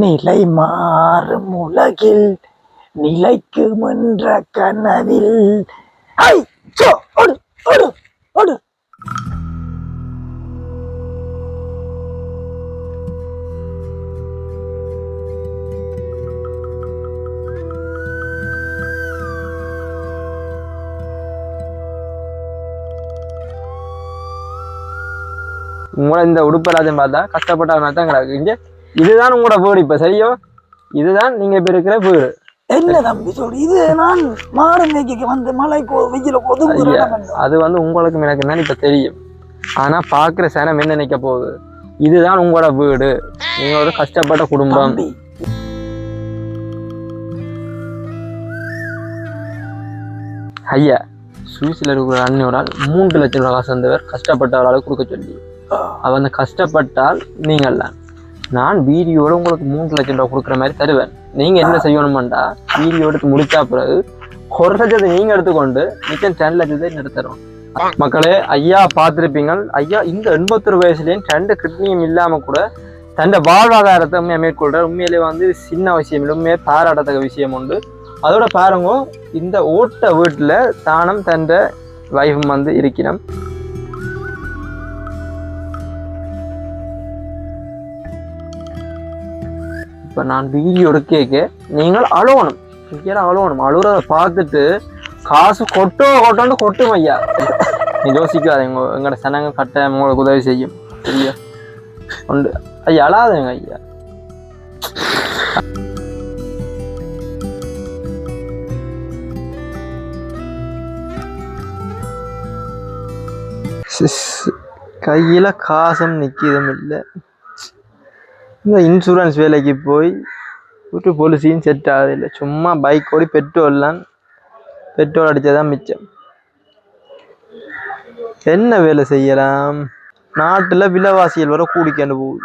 நிலை மாறும் உலகில் நிலைக்கும் என்ற கனவில். உங்களை இந்த உடுப்பராஜன் பார்த்தா கஷ்டப்பட்ட தான் கிடக்கு. இங்கே இதுதான் உங்களோட வீடு இப்ப சரியோ? இதுதான் நீங்க இப்ப இருக்கிற வீடு. என்ன தம்பி சொல்லு இது நான் மாடு மேய்க்க வந்து கோ- வெயில என்ன? அது வந்து உங்களுக்கு எனக்கு தான் இப்ப தெரியும். ஆனா பாக்குற சனம் என்ன நினைக்க போகுது? இதுதான் உங்களோட வீடு. நீங்க ஒரு கஷ்டப்பட்ட குடும்பம். ஐயா சுவிஸ்ல இருக்கிற ஆள் மூன்று லட்சம் ரூபாய் காசு வந்தவர் கஷ்டப்பட்ட ஒரு ஆளுக்கு கொடுக்க சொல்லி அந்த கஷ்டப்பட்டால் நீங்கள் தான் நான் வீடியோட உங்களுக்கு மூன்று லட்சம் ரூபாய் கொடுக்குற மாதிரி தருவேன். நீங்க என்ன செய்யணுமாண்டா? வீடியோ எடுத்து முடிச்சா பிறகு ஒரு லட்சத்தை நீங்க எடுத்துக்கொண்டு மிச்சம் டென் லட்சத்தை நிறுத்தரும் மக்களே ஐயா பார்த்துருப்பீங்க. ஐயா இந்த எண்பத்தொரு வயசுலயும் ரெண்டு கிட்னியும் இல்லாம கூட தன்னை வாழ்வாதாரத்தை உண்மையை மேற்கொள்ற உண்மையிலே வந்து சின்ன விஷயம் இல்லை உண்மையே பாராட்டத்தக்க விஷயம் உண்டு. அதோட பாருங்க இந்த ஓட்ட வீட்டில் தானும் தந்த வைஃபும் வந்து இருக்கிறோம் இப்போ நான் வீடியோ எடுக்க நீங்கள் அழுவணும். சிக்கிரம் அழுவணும். அழுகிறத பார்த்துட்டு காசு கொட்டோ கொட்டோன்னு கொட்டும் ஐயா நீ யோசிக்காதீங்க எங்களோட சனங்க கட்ட உங்களுக்கு உதவி செய்யும். சரியா உண்டு. ஐயா அழாதுங்க ஐயா. கையில் காசும் நிற்கிதும் இல்லை. இந்த இன்சூரன்ஸ் வேலைக்கு போய் ஒரு பொலிசியும் செட் ஆகுதில்லை சும்மா பைக் ஓடி பெட்ரோல்லாம் பெட்ரோல் அடித்ததான் மிச்சம். என்ன வேலை செய்யலாம்? நாட்டில் விலைவாசிகள் வர கூடிக்கண்டு போகுது.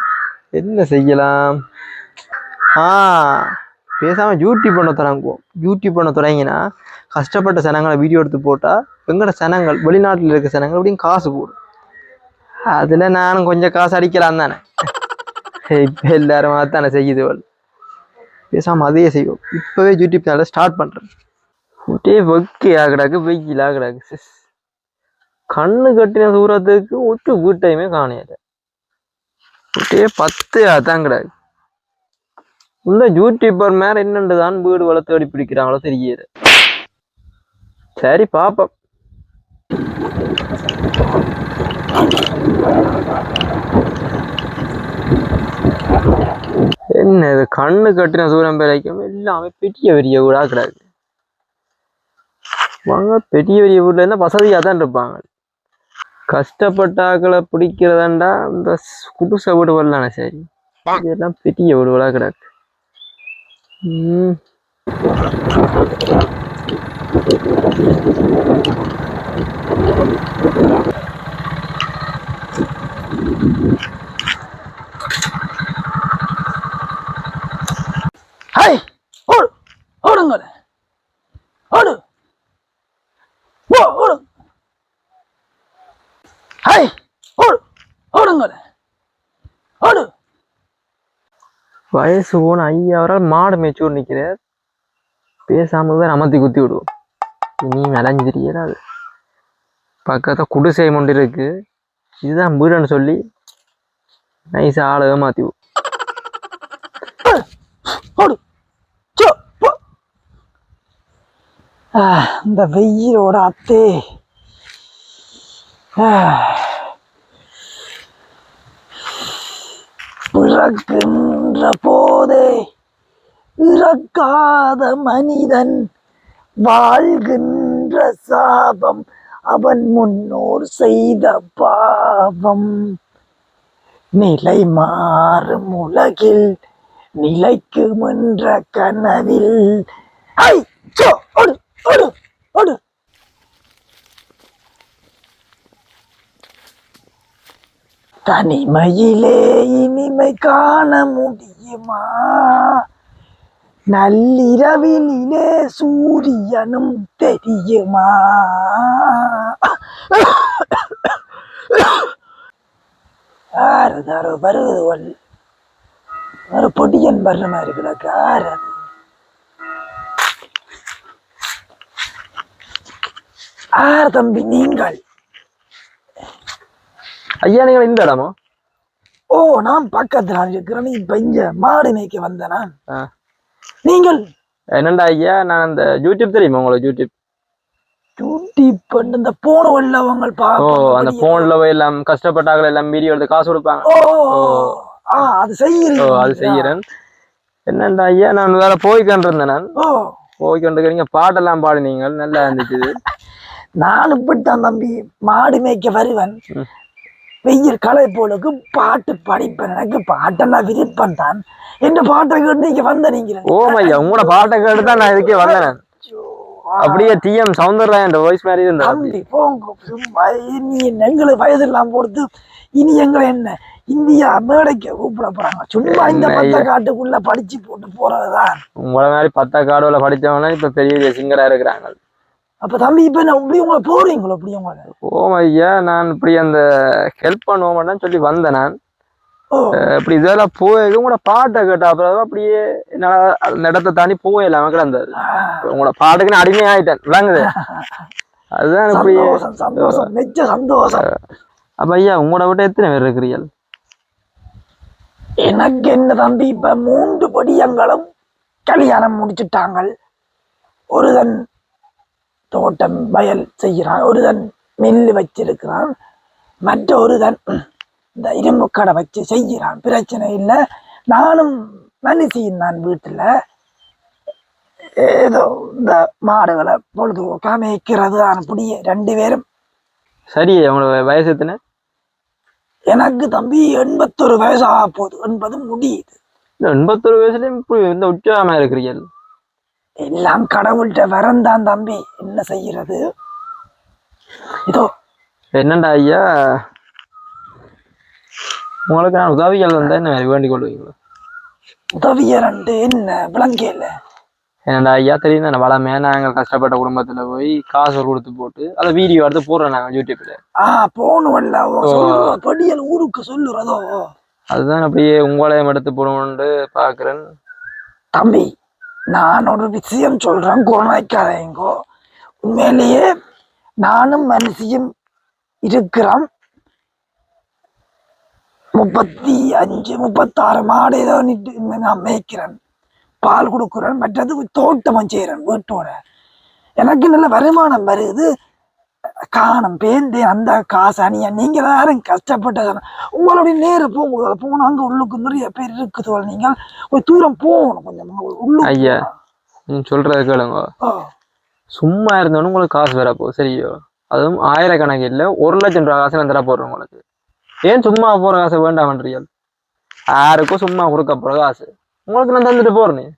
என்ன செய்யலாம்? ஆ பேசாமல் யூடியூப் பண்ண தொடங்குவோம். யூடியூப் பண்ண தொடங்கினா கஷ்டப்பட்ட சனங்களை வீடியோ எடுத்து போட்டால் எங்களோட சனங்கள் வெளிநாட்டில் இருக்க சனங்கள் அப்படின்னு காசு போடும். அதில் நானும் கொஞ்சம் காசு அடிக்கலாம் தானே. இப்போ எல்லாரும் தானே செய்யுது அவள் பேசாம அதையே செய்வோம். இப்போவே யூடியூப் சேனலை ஸ்டார்ட் பண்ணுறேன் ஒட்டே ஒக்கே ஆகிடாக்கு வெயில் ஆகிடாக்கு சிஸ். கண்ணு கட்டின தூரத்துக்கு ஒட்டு வீட்டையுமே காணையில ஒட்டே பத்து அதான் கிடாக்கு இந்த யூடியூபர் மேல என்னண்டு தான் வீடு வளர்த்து தேடி பிடிக்கிறாங்களோ தெரியல சரி பாப்போம். என்ன இது கண்ணு கட்டின சூரம் பிழைக்கும் எல்லாமே பெரிய பெரிய வீடா கிடக்கு. வாங்க பெரிய பெரிய வீடுல இருந்தா வசதியா தான் இருப்பாங்க. கஷ்டப்பட்டாக்களை பிடிக்கிறதாண்டா இந்த குடிசை வீடு வரலானே சரி. இதெல்லாம் பெரிய வீடுகளா கிடக்கு. ம் ஹை ஓடு ஓடுங்க ஓடு ஓ ஓடு ஹை ஓடு ஓடுங்க ஓடு வயசு போன ஐயா அவரால் மாடு மேய்ச்சூர் நிற்கிறார் பேசாமல் தான் அமர்த்தி குத்தி விடுவோம். இனி விளைஞ்சு அது. பக்கத்தில் குடிசை மொண்டு இருக்கு. இதுதான் வீடுன்னு சொல்லி நைஸா ஆளை ஏமாத்தி இந்த வெயிலோட அத்தே. ஆ. நின்ற போதே இறக்காத மனிதன் வாழ்கின்ற சாபம் அவன் முன்னோர் செய்த பாவம். நிலை மாறும் உலகில் நிலைக்கும் என்ற கனவில். ஐ சோ ஓடு ஓடு ஓடு. தனிமையிலே இனிமை காண முடியுமா? நள்ளிரவிலே சூரியனும் தெரியுமா? யாரு தரு வருவது ஒரு பொடியன் வர்ற மாதிரி இருக்குடா கார் அது ஆர் தம்பி நீங்கள். ஐயா நீங்கள் இந்த இடமோ? ஓ நான் பக்கத்துல இருக்கிறேன். இப்ப இங்க மாடு மேய்க்க வந்தேனா. நீங்கள்? என்னண்டா ஐயா நான் அந்த யூடியூப் தெரியுமா உங்களுக்கு? யூடியூப் பண்ண. இந்த போன உள்ளவங்க ஓ அந்த போன்ல போய் எல்லாம் கஷ்டப்பட்டாங்க எல்லாம் வீடியோ எடுத்து காசு கொடுப்பாங்க. ஓ ஆ அது ஓ செய்யறீங்க அது செய்யறேன் என்னண்டா ஐயா நான் வேற போய்க்கொண்டு இருந்தேன் நான். ஓ. போய்க்கொண்டு இருக்கிறீங்க பாட்டெல்லாம் பாடினீங்க நல்லா இருந்துச்சு. நான் இப்படித்தான் தம்பி. மாடு மேய்க்க வருவன். வெயில் களை போலுக்கு பாட்டு படிப்பேன். எனக்கு பாட்டெல்லாம் விருப்பம் தான். என்ன பாட்டை கேட்டு நீங்க வந்த நீங்க ஓம் ஐயா உங்களோட பாட்டை கேட்டு தான் நான் இதுக்கே வந்தேன். அப்படியே டிஎம் சவுந்தரராயன் வாய்ஸ் மாதிரி இருந்தா தம்பி போங்க எங்களுக்கு வயதெல்லாம் பொறுத்து இனி எங்களை என்ன? இந்தியா மேடைக்கு கூப்பிட போறாங்க. சும்மா இந்த பத்த காட்டுக்குள்ள படிச்சு போட்டு போறதுதான். உங்களை மாதிரி பத்தா காடுல படிச்சவங்க இப்ப பெரிய பெரிய சிங்கரா இருக்கிறாங்க. அப்ப தம்பி இப்ப என்ன இப்படி உங்களை போறீங்களோ இப்படி உங்களை? ஓம் ஐயா. நான் இப்படி அந்த ஹெல்ப் பண்ணுவோம்னு சொல்லி வந்தேன் நான். இப்படி இதெல்லாம் போய் உங்களோட பாட்டை கேட்ட அப்புறம் அப்படியே என்னால அந்த இடத்த தாண்டி போயிடலாம் கிடந்தது உங்களோட பாட்டுக்கு நான் அடிமையாயிட்டேன். விளங்குது. அதுதான் இப்படியே சந்தோஷம் மெச்ச சந்தோஷம். அப்ப ஐயா உங்களோட விட்டு எத்தனை பேர் இருக்கிறீர்கள்? எனக்கு என்ன தம்பி இப்ப மூன்று படியங்களும் கல்யாணம் முடிச்சுட்டாங்க ஒருதன் தோட்டம் வயல் செய்கிறான். ஒருதன் மில்லு வச்சிருக்கிறான். மற்ற ஒருதன் இந்த இரும்பு கடை வச்சு செய்கிறான். பிரச்சனை இல்லை. நானும் மனுஷியும் நான் வீட்டுல. ஏதோ இந்த மாடுகளை பொழுதுபோக்கா மேய்க்கிறது தான் அப்படியே ரெண்டு பேரும். சரி உங்களோட வயசு எத்தனை? எனக்கு தம்பி எண்பத்தொரு வயசு ஆக போகுது எண்பது முடியுது. இந்த எண்பத்தொரு வயசுலயும் இந்த உற்சாகமா இருக்கிறீர்கள். எல்லாம் கடவுள்கிட்ட வரந்தான் தம்பி. என்ன செய்யறது இதோ. என்னண்டா ஐயா? உங்களுக்கு நான் உதவிகள் வந்தா என்ன வேண்டிக் கொள்வீங்களோ? உதவியரண்டு என்ன? விளங்கல. என்னடா ஐயா தெரியும் தானே வளமையா நாங்கள் கஷ்டப்பட்ட குடும்பத்துல போய் காசு கொடுத்து போட்டு அதை வீடியோ எடுத்து போடுறோம் நாங்கள் யூடியூப்ல. ஆ போனுவல்ல படியல் ஊருக்கு சொல்லுறதோ அதுதான் அப்படியே உங்களையும் எடுத்து போடணும்னு பாக்குறேன். தம்பி நான் ஒரு விஷயம் சொல்றேன் குறைக்காதீங்கோ உண்மையிலேயே நானும் மனுஷியும் இருக்கிறோம். முப்பத்தி அஞ்சு முப்பத்தாறு மாடு ஏதோ நான் மேய்க்கிறேன். பால் கொடுக்குறேன் மற்றது தோட்டமும் செய்கிறேன் வீட்டோட. எனக்கு நல்ல வருமானம் வருது. காணும் பேந்து அந்த காசு அணியா. நீங்க யாரும் கஷ்டப்பட்ட உங்களுடைய நேரம் போங்க போனா அங்க உள்ளுக்கு நிறைய பேர் இருக்குது நீங்கள் ஒரு தூரம் போகணும் கொஞ்சம். உள்ளுக்கு ஐயா. நீங்க சொல்றத கேளுங்க. சும்மா இருந்தோன்னு உங்களுக்கு காசு வர போகுது சரியோ? அதுவும் ஆயிரக்கணக்கு இல்ல ஒரு லட்சம் ரூபா காசு நான் தர போடுறேன் உங்களுக்கு. ஏன் சும்மா போற காசு வேண்டாம்ன்றீர்கள் யாருக்கும் சும்மா கொடுக்க போற காசு. உங்களுக்கு நான் தந்துட்டு போறேன்.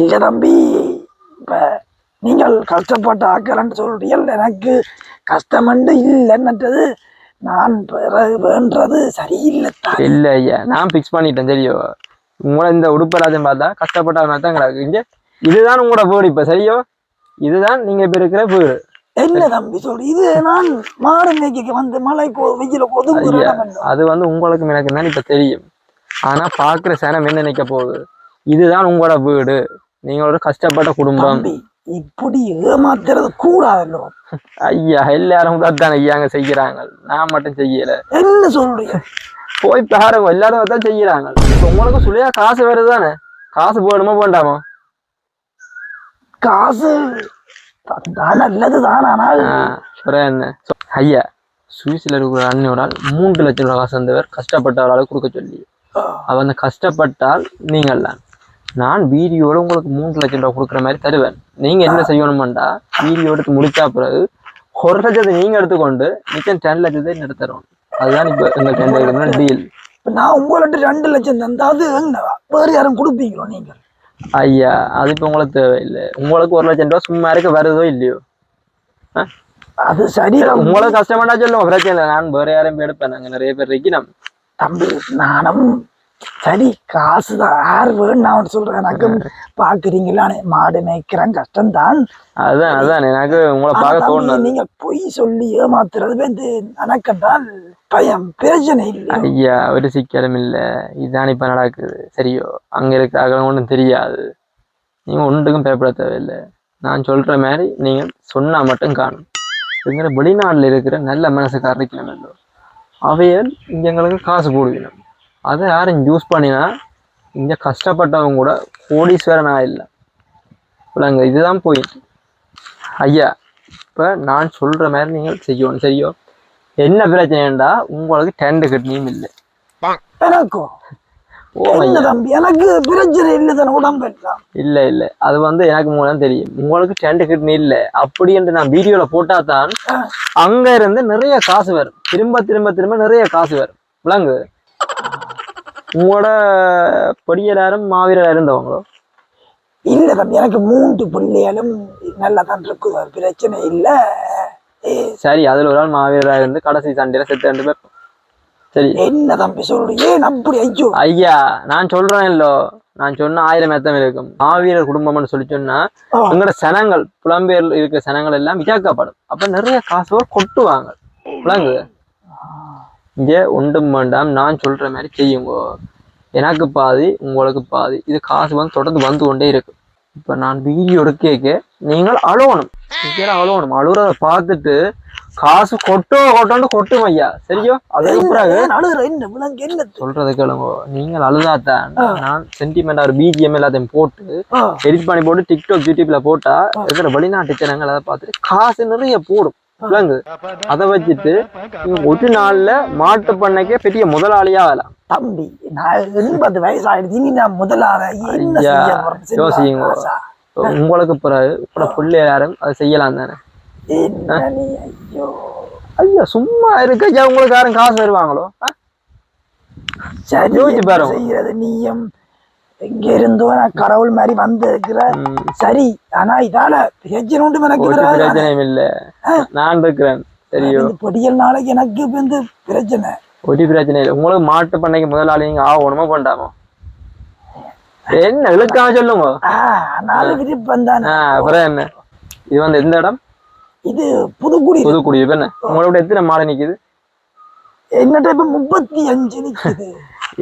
இல்ல தம்பி இப்ப நீங்கள் கஷ்டப்பட்ட ஆக்கலன்னு சொல்றீர்கள் எனக்கு கஷ்டமண்டு இல்லைன்றது நான் பெற வேண்டது சரியில்லை இல்ல ஐயா நான் பிக்ஸ் பண்ணிட்டேன் சரியோ உங்களை இந்த உடுப்பராஜன் பார்த்தா கஷ்டப்பட்ட மாதிரி தான் கிடக்கு. இங்க இதுதான் உங்களோட வீடு இப்ப சரியோ? இதுதான் நீங்க இப்ப இருக்கிற வீடு. என்ன தம்பி சொல்லு இது நான் மாடு மேய்க்க வந்து கோ வெயில கொதுங்குற? அது வந்து உங்களுக்கும் எனக்கு தான் இப்ப தெரியும். ஆனா பாக்குற சனம் என்ன நினைக்க போகுது? இதுதான் உங்களோட வீடு. நீங்க ஒரு கஷ்டப்பட்ட குடும்பம். இப்படி ஏமாத்துறது கூடாதல்லோ ஐயா எல்லாரும் தான் ஐயாங்க செய்யறாங்க நான் மட்டும் செய்யல. என்ன சொல்றீங்க? போய் பாருங்க எல்லாரும் அதான் செய்யறாங்க இப்ப உங்களுக்கு சுழியா காசு வருது தானே? காசு போடணுமா வேண்டாமா காசு தந்தா நல்லதுதான் ஆனால் என்ன? ஐயா சுவிஸ்ல இருக்கிற அண்ணன் மூன்று லட்சம் ரூபாய் காசு வந்தவர் கஷ்டப்பட்ட ஒரு ஆளு கொடுக்க சொல்லி அவன் கஷ்டப்பட்டால் நீங்கள் தான் நான் வீடியோட உங்களுக்கு மூன்று லட்சம் ரூபாய் கொடுக்குற மாதிரி தருவேன். நீங்க என்ன செய்யணுமாண்டா? வீடியோ எடுத்து முடிச்சா பிறகு ஒரு லட்சத்தை நீங்க எடுத்துக்கொண்டு மிச்சம் டென் லட்சத்தை தருவோம். அதுதான் இப்ப எங்க ரெண்டு டீல் இப்ப நான் உங்கள்ட்ட ரெண்டு லட்சம் என்ன வேறு யாரும் கொடுப்பீங்களோ நீங்க? ஐயா அது இப்ப உங்களுக்கு தேவையில்லை. உங்களுக்கு ஒரு லட்சம் ரூபாய் சும்மா இருக்க வருதோ இல்லையோ? அது சரி தம்பி. உங்களுக்கு கஷ்டமாட்டா சொல்லுங்க பிரச்சனை இல்லை. நான் வேற யாரையும் எடுப்பேன். நாங்க நிறைய பேர் இருக்கணும். தம்பி நானும் சரி காசுதான். யார் வேணும் நான் சொல்றேன் எனக்கு பாக்குறீங்களானே மாடு மேய்க்கிறேன் கஷ்டம்தான். அதான் அதான். எனக்கு உங்களை பார்க்க தோணுது. நீங்க பொய் சொல்லி ஏமாத்துறது வந்து எனக்கென்றால் பயம் பிரச்சனை இல்லை. ஐயா ஒரு சிக்கலும் இல்ல. இதுதான் இப்ப நடக்குது. சரியோ அங்க இருக்கிற ஒன்றும் தெரியாது. நீங்க ஒன்றுக்கும் பயப்பட தேவையில்லை. நான் சொல்ற மாதிரி நீங்க சொன்னா மட்டும் காணும். எங்கிற வெளிநாட்டுல இருக்கிற நல்ல மனசுக்காரர் இருக்கணும் அவையல் இங்க எங்களுக்கு காசு போடுவினோம் அதை யாரும் யூஸ் பண்ணினா இங்க கஷ்டப்பட்டவங்க கூட கோடீஸ்வரன் ஆயிடல இல்லைங்க இதுதான் போயிட்டு ஐயா இப்ப நான் சொல்ற மாதிரி நீங்கள் செய்யணும் சரியோ? என்ன பிரச்சனைண்டா? உங்களுக்கு டென்ட் கட்டினியும் இல்லை. எனக்கும் ஓ என்ன தம்பி எனக்கு பிரச்சனை இல்லை தானே உடம்பு இல்ல இல்ல. அது வந்து எனக்கு மூலம் தெரியும். உங்களுக்கு டென்ட் கிட்னி இல்ல. அப்படி என்று நான் வீடியோல போட்டா தான் அங்க இருந்து நிறைய காசு வரும். திரும்ப திரும்ப திரும்ப நிறைய காசு வரும். விளங்கு. உங்களோட பொடியலாரும் மாவீரர் இருந்தவங்களோ? இல்ல தம்பி எனக்கு மூன்று பிள்ளைகளும் நல்லா தான் இருக்குது பிரச்சனை இல்லை. சரி அதுல ஒரு ஆள் மாவீரராக இருந்து கடைசி சண்டையில செத்து ரெண்டு பேர். சரி. என்ன தம்பி சொல்றீங்க? ஏன் அப்படி ஐயோ? ஐயா நான் சொல்றேன் இல்லோ. நான் சொன்ன ஆயிரம் எத்தனை இருக்கும். மாவீரர் குடும்பம்னு சொல்லி சொன்னா. எங்களோட சனங்கள் புலம்பெயர் இருக்கிற சனங்கள் எல்லாம் விசாக்கப்படும் அப்ப நிறைய காசு கொட்டுவாங்க. விளங்குது? இங்க ஒன்றும் வேண்டாம் நான் சொல்ற மாதிரி செய்யுங்க. எனக்கு பாதி உங்களுக்கு பாதி. இது காசு வந்து தொடர்ந்து வந்து கொண்டே இருக்கு. இப்ப நான் வீடியோ எடுக்க நீங்கள் அழுவணும். நீங்க அழுவணும். அழுறத பார்த்துட்டு காசு கொட்டோ கொட்டோன்னு கொட்டும் ஐயா. சரியோ? அதுக்கு பிறகு சொல்றது கேளுங்க. நீங்கள் அழுதாத்தான். நான் சென்டிமெண்டா ஒரு பிஜிஎம் எல்லாத்தையும் போட்டு எடிட் பண்ணி போட்டு டிக்டாக் யூடியூப்ல போட்டா இருக்கிற வெளிநாட்டு ஜனங்கள் அதை பார்த்துட்டு காசு நிறைய போடும். விளங்கு அதை வச்சுட்டு ஒரு நாள்ல மாட்டு பண்ணைக்கே பெரிய முதலாளியா ஆகலாம் தம்பி நான் எண்பது வயசு ஆயிடுச்சு இனி நான்? செல்வா யோசிங்க. உங்களுக்கு பிறகு கூட பிள்ளை யாரும் அதை செய்யலாம் தானே? ஐயோ. ஐயா சும்மா இருக்க. உங்களுக்கு யாரும் காசு தருவாங்களோ? யோசிச்சு பாருங்க. செய்யறது? நீயும் எங்க இருந்தோ நான் கடவுள் மாதிரி வந்து இருக்கிற ம், சரி ஆனா இதால பிரச்சனை உண்டு எனக்கு. பிரச்சனையும் இல்ல. நான் இருக்கிறேன். சரியோ பொடியல் நாளைக்கு எனக்கு வந்து பிரச்சனை ஒரு பிரச்சனை இல்லை. உங்களுக்கு மாட்டு பண்ணைக்கு முதலாளி நீங்க ஆகணுமா பண்ணாமோ என்ன இழுக்காம சொல்லுங்க. நாலு விருப்பம் தானே. அப்புறம் என்ன? இது வந்து எந்த இடம்? இது புதுக்குடி. புதுக்குடி இப்ப என்ன? உங்களோட எத்தனை மாடு நிக்குது? என்னட்ட இப்ப முப்பத்தி அஞ்சு நிக்குது.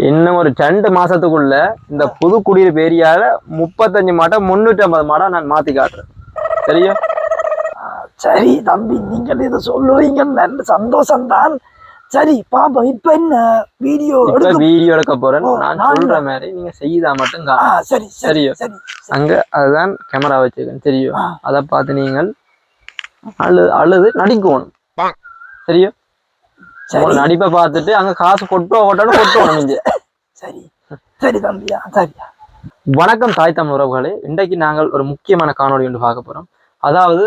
இன்னும் ஒரு ரெண்டு மாசத்துக்குள்ள இந்த புதுக்குடியிருப்பு ஏரியால முப்பத்தஞ்சு மாட்டை முன்னூற்றி ஐம்பது மாடா நான் மாத்தி காட்டுறேன். சரியா சரி தம்பி நீங்கள் இதை சொல்லுவீங்க நல்ல சந்தோஷம் தான் சரி பாப்போம் இப்ப என்ன? வீடியோ வீடியோ எடுக்க போறேன். நான் சொல்ற மாதிரி நீங்க செய்தா மட்டும் சரி சரி சரியோ? சரி அங்க அதுதான் கேமரா வச்சிருக்கேன். சரியோ ஆ. அதை பார்த்து நீங்கள் அழு அழுது நடிக்கணும் சரியோ சரி. நடிப்பை பார்த்துட்டு அங்க காசு கொட்டோ கொட்டோன்னு கொட்டணும் இங்க. சரி. சரி தம்பியா சரியா வணக்கம் தாய் தமிழ் உறவுகளே. இன்றைக்கு நாங்கள் ஒரு முக்கியமான காணொளி ஒன்று பார்க்க போறோம். அதாவது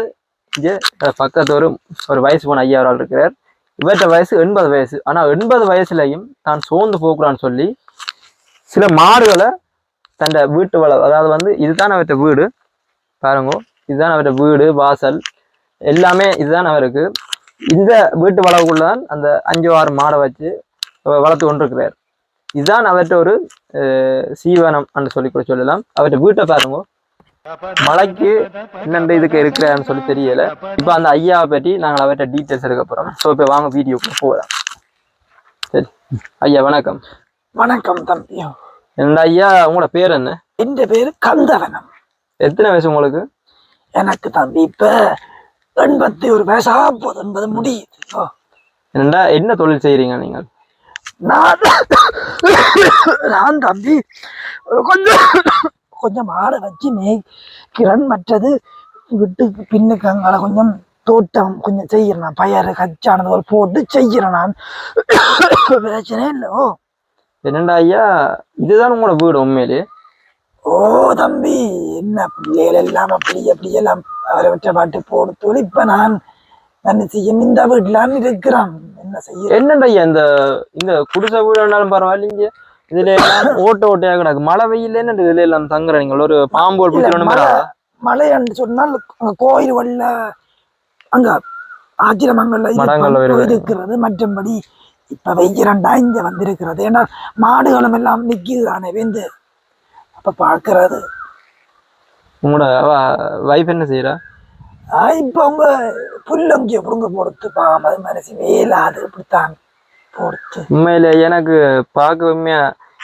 இங்கே பக்கத்து ஒரு ஒரு வயசு போன ஐயா ஒரு ஆள் இருக்கிறார். இவர்கிட்ட வயசு எண்பது வயசு. ஆனா எண்பது வயசுலயும் தான் சோர்ந்து போக்குறான்னு சொல்லி சில மாடுகளை தன் வீட்டு வள அதாவது வந்து இதுதான் அவர்கிட்ட வீடு. பாருங்க இதுதான் அவர்கிட்ட வீடு வாசல். எல்லாமே இதுதான் அவருக்கு. இந்த வீட்டு வளவுக்குள்ள தான் அந்த அஞ்சு ஆறு மாடை வச்சு வளர்த்து கொண்டிருக்கிறார். இதுதான் அவர்கிட்ட ஒரு சீவனம் என்று சொல்லி கூட சொல்லலாம். அவர்கிட்ட வீட்டை பாருங்க. மலைக்கு என்னென்ன இதுக்கு இருக்கிறான்னு சொல்லி தெரியல. இப்போ அந்த ஐயாவை பற்றி நாங்கள் அவர்கிட்ட டீட்டெயில்ஸ் எடுக்க போறோம். ஸோ இப்போ வாங்க வீடியோக்கு போகலாம். சரி. ஐயா வணக்கம். வணக்கம் தம்பி என்னடா ஐயா உங்களோட பேர் என்ன? என் பேரு கந்தவனம். எத்தனை வயசு உங்களுக்கு? எனக்கு தம்பி இப்ப எண்பத்தி ஒரு வயசா போகுது என்பது முடியுது. என்னடா என்ன தொழில் செய்றீங்க நீங்கள்? நான் நான் தம்பி கொஞ்சம் கொஞ்சம் மாடை வச்சு மேய்க்கிறேன் மற்றது வீட்டுக்கு பின்னுக்கு அங்கால கொஞ்சம் தோட்டம் கொஞ்சம் செய்கிறேன் நான். பயறு கச்சானது ஒரு போட்டு செய்கிறேன் நான். பிரச்சனை இல்லை ஓ. என்னடா ஐயா இதுதான் உங்களோட வீடு உண்மையிலே? ஓ தம்பி என்ன பிள்ளைகள் எல்லாம் அப்படி அப்படி எல்லாம் அவரை விட்ட பாட்டு போடுத்தோடு இப்ப நான் என்ன செய்ய இந்த வீட்டுலான் இருக்கிறான். என்ன செய்ய என்னடா ஐயா இந்த இந்த குடிசை வீடுனாலும் பரவாயில்லைங்க இதுல எல்லாம் ஓட்ட ஓட்டையா கிடக்கு. மழை வெயில் என்ன இதுல எல்லாம் தங்குற நீங்கள் ஒரு பாம்பு ஒரு பிடிச்சிடணும் மழை மலைன்னு சொன்னால் கோயில் வல்ல அங்க ஆச்சிரமங்கள்ல. இருக்கிறது. மற்றபடி இப்ப வைக்கிறண்டா இங்க வந்திருக்கிறது. ஏன்னா மாடுகளும் எல்லாம் நிக்குது தானே வெந்து. அப்ப பார்க்கறது. உங்களோட வைஃப் என்ன செய்யறா இப்ப அவங்க புல்லங்கிய புடுங்க பொறுத்து பாமது மனசு வேலாது இப்படித்தான் பொறுத்து உண்மையிலே எனக்கு பார்க்க உண்மையா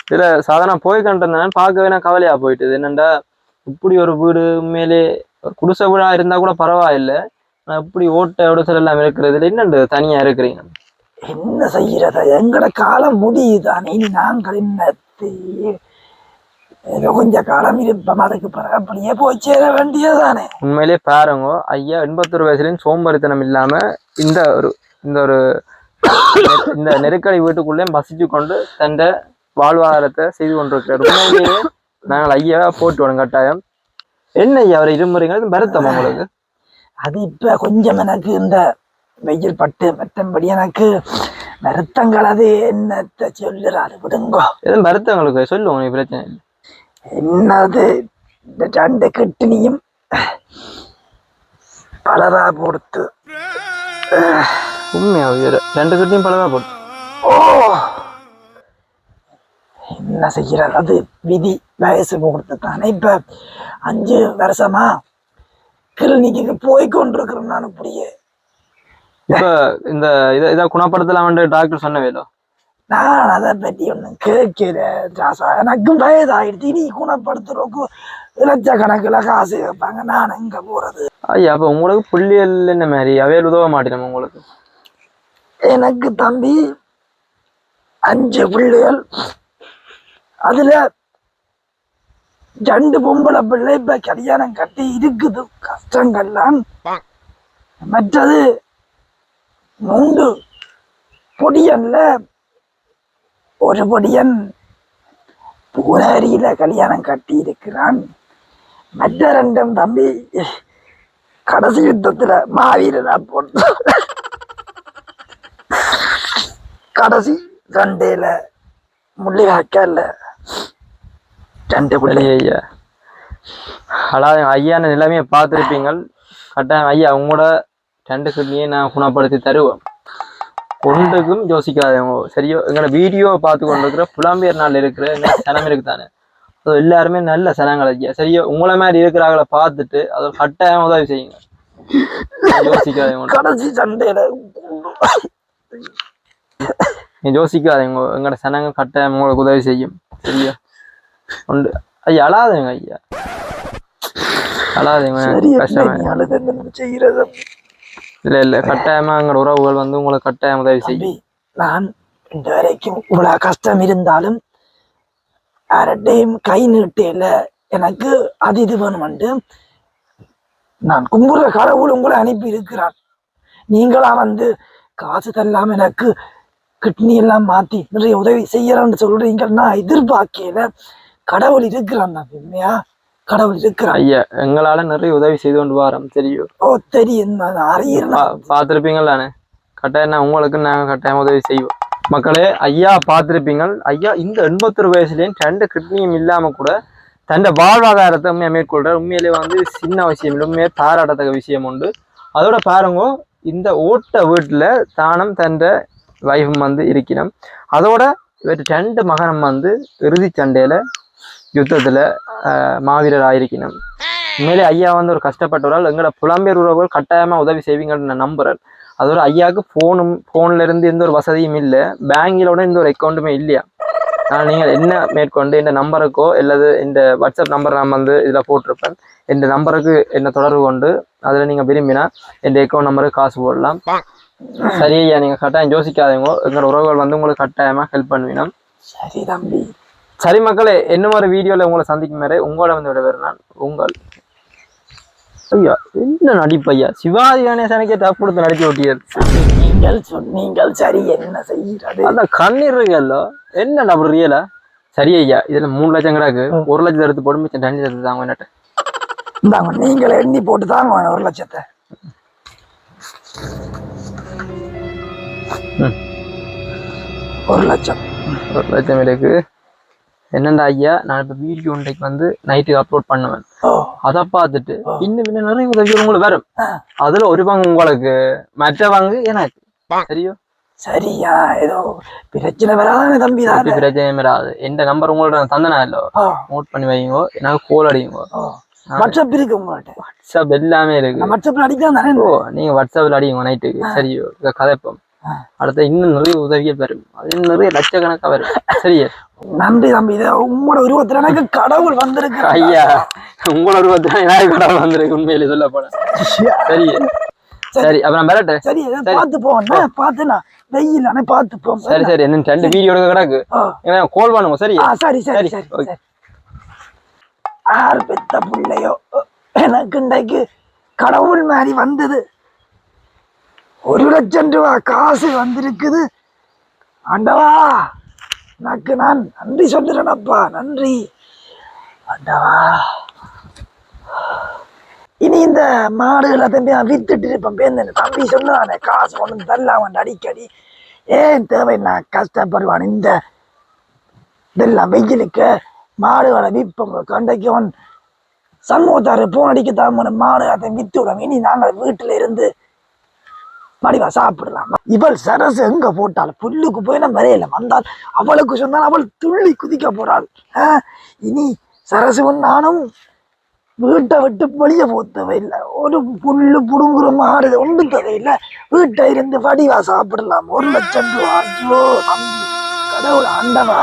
இதுல சாதாரண போய் கண்டிருந்தேன் பார்க்கவே நான் கவலையா போயிட்டுது. என்னண்டா இப்படி ஒரு வீடு உண்மையிலே குடிசை வீடா இருந்தா கூட பரவாயில்ல. நான் இப்படி ஓட்ட உடசல் எல்லாம் இருக்கிறது என்னண்டு தனியா இருக்கிறீங்க? என்ன செய்யறத? எங்கட காலம் முடியுதானே நாங்கள் என்ன கொஞ்ச காலம் இருப்போம் அதுக்கு பிறகு அப்படியே போய் சேர வேண்டியதுதானே. உண்மையிலே பாருங்க ஐயா எண்பத்தொரு வயசுலயும் சோம்பேறித்தனம் இல்லாம இந்த ஒரு இந்த ஒரு இந்த நெருக்கடி வீட்டுக்குள்ளேயும் வசிச்சு கொண்டு தந்த வாழ்வாதாரத்தை செய்து கொண்டிருக்கிறார். உண்மையிலேயே நாங்கள் ஐயா போட்டு வரோம் கட்டாயம். என்ன ஐயா அவரை இருமுறைங்க வருத்தம் உங்களுக்கு? அது இப்ப கொஞ்சம் எனக்கு இந்த வெயில் பட்டு மற்றபடி எனக்கு வருத்தங்கள் அது என்னத்த சொல்லுறாரு விடுங்கோ. எதுவும் வருத்தங்களுக்கு சொல்லுவோம் பிரச்சனை இல்லை. என்னது? இந்த ரெண்டு கிட்னியும் பலரா பொறுத்து உண்மையா உயிர்? ரெண்டு கட்டியும் பலதா போட்டு ஓ! என்ன செய்யறது அது விதி வயசு பொறுத்து தானே. இப்ப அஞ்சு வருஷமா கிளினிக்கு போய் கொண்டிருக்கிறேன் நான் இப்படியே. இப்ப இந்த இதை இதை குணப்படுத்தலாம் டாக்டர் சொன்னவேலோ நான் அதை பற்றி ஒன்றும் கேட்கல ராசா. எனக்கும் வயதாயிடுச்சு. நீ குணப்படுத்துறோக்கு லட்சக்கணக்கில் காசு கேட்பாங்க நான் எங்க போறது? ஐயா அப்ப உங்களுக்கு புள்ளியல் என்ன மாதிரி? அவையில் உதவ மாட்டேன் உங்களுக்கு? எனக்கு தம்பி அஞ்சு பிள்ளைகள் அதுல ரெண்டு பொம்பளை பிள்ளை இப்ப கல்யாணம் கட்டி இருக்குது. கஷ்டங்கள்லாம். மற்றது மூன்று பொடியன்ல ஒரு பொடியன் பூனாரியில கல்யாணம் கட்டி இருக்கிறான் மற்ற ரெண்டும் தம்பி கடைசி யுத்தத்துல மாவீரனா போட்டு. கடைசி சண்டேல முள்ளிவாய்க்கால சண்டை பிள்ளை. ஐயா அதாவது ஐயான நிலைமையை பார்த்துருப்பீங்கள். கட்டாயம் ஐயா உங்களோட ரெண்டு கிட்னியை நான் குணப்படுத்தி தருவேன் ஒன்றுக்கும் யோசிக்காதவங்க சரியோ எங்களோட வீடியோ பார்த்து கொண்டிருக்கிற புலம்பெயர் நாள் இருக்கிற சனம் இருக்கு தானே அது எல்லாருமே நல்ல சனங்கள் சரியோ உங்களை மாதிரி இருக்கிறாங்கள பார்த்துட்டு அதை கட்டாயம் உதவி செய்யுங்க. யோசிக்காதவங்க கடைசி சண்டையில நீ யோசிக்காதீங்க எங்களோட சனங்க கட்டாயம் உங்களுக்கு உதவி செய்யும். சரியா. உண்டு ஐயா அழாதீங்க ஐயா. அழாதீங்க கஷ்டமா செய்யறது? இல்ல இல்ல கட்டாயமா எங்களோட உறவுகள் வந்து உங்களை கட்டாயம் உதவி செய்யும். நான் இந்த வரைக்கும் இவ்வளவு கஷ்டம் இருந்தாலும் யார்டையும் கை நீட்டையில எனக்கு அது இது வேணுமென்று நான் கும்புற கடவுள் உங்களை அனுப்பி இருக்கிறான் நீங்களா வந்து காசு தரலாம் எனக்கு கிட்னி எல்லாம் மாத்தி நிறைய உதவி செய்யறேன்னு சொல்றீங்கன்னா நான் கடவுள் இருக்கிறான் நான் உண்மையா? கடவுள் இருக்கிறான் ஐயா எங்களால நிறைய உதவி செய்து கொண்டு வரோம் தெரியும். ஓ தெரியும். பா- பார்த்திருப்பீங்களானே கட்டாயம் நான் உங்களுக்கு நாங்க கட்டாயம் உதவி செய்வோம். மக்களே ஐயா பார்த்திருப்பீங்க ஐயா இந்த எண்பத்தொரு வயசுலயும் ரெண்டு கிட்னியும் இல்லாம கூட தன்னை வாழ்வாதாரத்தை உண்மையா மேற்கொள்றார். உண்மையிலே வந்து சின்ன விஷயம் இல்லை உண்மையே பாராட்டத்தக்க விஷயம் உண்டு. அதோட பாருங்க இந்த ஓட்ட வீட்டுல தானும் தன் வைஃபும் வந்து இருக்கிறோம் அதோட இவர் ரெண்டு மகனும் வந்து இறுதி சண்டையில யுத்தத்துல மாவீரர் ஆயிருக்கணும் உண்மையிலே ஐயா வந்து ஒரு கஷ்டப்பட்டவரால் எங்களோட புலம்பெயர் உறவுகள் கட்டாயமா உதவி செய்வீங்கன்னு நான் நம்புறேன். அதோட ஐயாவுக்கு ஃபோனும் ஃபோன்ல இருந்து எந்த ஒரு வசதியும் இல்லை. பேங்கிலோட எந்த ஒரு அக்கௌண்ட்டுமே இல்லையா? ஆனால் நீங்கள் என்ன மேற்கொண்டு இந்த நம்பருக்கோ அல்லது இந்த வாட்ஸ்அப் நம்பர் நான் வந்து இதில் போட்டிருப்பேன். இந்த நம்பருக்கு என்ன தொடர்பு கொண்டு அதில் நீங்கள் விரும்பினா இந்த அக்கௌண்ட் நம்பருக்கு காசு போடலாம். சரி ஐயா நீங்கள் கட்டாயம் யோசிக்காதீங்க. எங்களோட உறவுகள் வந்து உங்களுக்கு கட்டாயமாக ஹெல்ப் பண்ணுவீங்க. சரி தம்பி. சரி மக்களே என்ன மாதிரி வீடியோவில் உங்களை சந்திக்கும் வரை உங்களோட வந்து விட நான் உங்கள் ஐயா என்ன நடிப்பு ஐயா? சிவாஜி கணேசனுக்கே டஃப் கொடுத்து நடிச்சு ஓட்டியார் நீங்கள் சொன்னீங்கள் சரி என்ன செய்கிறது? அந்த கண்ணீர் இருக்குல்ல என்ன அப்படி ரியலா சரி ஐயா இதுல மூணு லட்சம் கிடக்கு. ஒரு லட்சம் எடுத்து போட்டு மிச்சம் ரெண்டு தாங்க என்னட்ட இந்தாங்க நீங்கள் எண்ணி போட்டு தாங்க ஒரு லட்சத்தை. ஒரு லட்சம். ஒரு லட்சம் இருக்கு. என்னண்டா ஐயா நான் இப்ப வீடியோ இன்றைக்கு வந்து நைட்டு அப்லோட் பண்ணுவேன். அதை பார்த்துட்டு இன்னும் இன்னும் நிறைய உதவிகள் உங்களுக்கு வரும். அதுல ஒரு பங்கு உங்களுக்கு மற்ற பங்கு எனக்கு. சரியோ? சரியா ஏதோ பிரச்சனை வராதானே தம்பி தானே பிரச்சனை வராது. எந்த நம்பர் உங்கள்ட்ட நான் தந்தனா இல்லோ? நோட் பண்ணி வைங்க எனக்கு கோல் அடிங்க வாட்ஸ்அப் இருக்கு உங்கள்ட்ட? வாட்ஸ்அப் எல்லாமே இருக்கு. வாட்ஸ்அப்ல அடிக்கலாம் தானே ஓ நீங்க வாட்ஸ்அப்ல அடிங்க நைட்டுக்கு சரி இத கதைப்போம். அடுத்த இன்னும் நிறைய உதவிகள் வரும் அது நிறைய லட்சக்கணக்கா வரும். சரியா? நன்றி தம்பி இது உங்களோட உருவத்துல எனக்கு கடவுள் வந்திருக்கிறார். ஐயா உங்களோட உருவத்துல எனக்கு கடவுள் வந்திருக்கு உண்மையிலே சொல்ல போன. சரி. சரி அப்ப நான் வரட்டேன் சரி பார்த்து போவோம்னா பார்த்து நான் வெயில் அண்ணே பார்த்து போவோம் சரி சரி. என்ன ரெண்டு வீடியோ எடுக்க கிடக்கு. ஓ கால் பண்ணுங்க சரி ஆ சரி சரி. சரி. ஆர் பெத்த பிள்ளையோ எனக்கு இன்றைக்கு கடவுள் மாதிரி வந்தது. ஒரு லட்சம் ரூபா காசு வந்திருக்குது. ஆண்டவா எனக்கு நான் நன்றி சொல்லுறேனப்பா நன்றி. ஆண்டவா. இனி இந்த மாடுகளை தம்பி நான் வித்துட்டு இருப்பேன் பேருந்து தம்பி சொன்னானே காசு ஒன்றும் தரலாம் அடிக்கடி. ஏன் தேவை? நான் கஷ்டப்படுவான். இந்த இதெல்லாம் வெயிலுக்கு மாடுகளை விற்போம் கண்டைக்கு அவன் சண்முகத்தார் போன் அடிக்க தாமன மாடு அதை வித்து விடுவோம் இனி நாங்கள் வீட்டுல இருந்து மடிவா சாப்பிடலாம்? இவள் சரசு எங்க போட்டாள்? புல்லுக்கு போய் நம்ம வரையில வந்தால் அவளுக்கு சொன்னால் அவள் துள்ளி குதிக்க போறாள். இனி சரசுவும் நானும் வீட்டை விட்டு வெளியே போக ஒரு புல்லு புடுங்குற மாடு ஒன்றும் தேவையில்லை. வீட்டை இருந்து வடிவா சாப்பிடலாம். ஒரு லட்சம் ரூபா கடவுள் ஆண்டவா.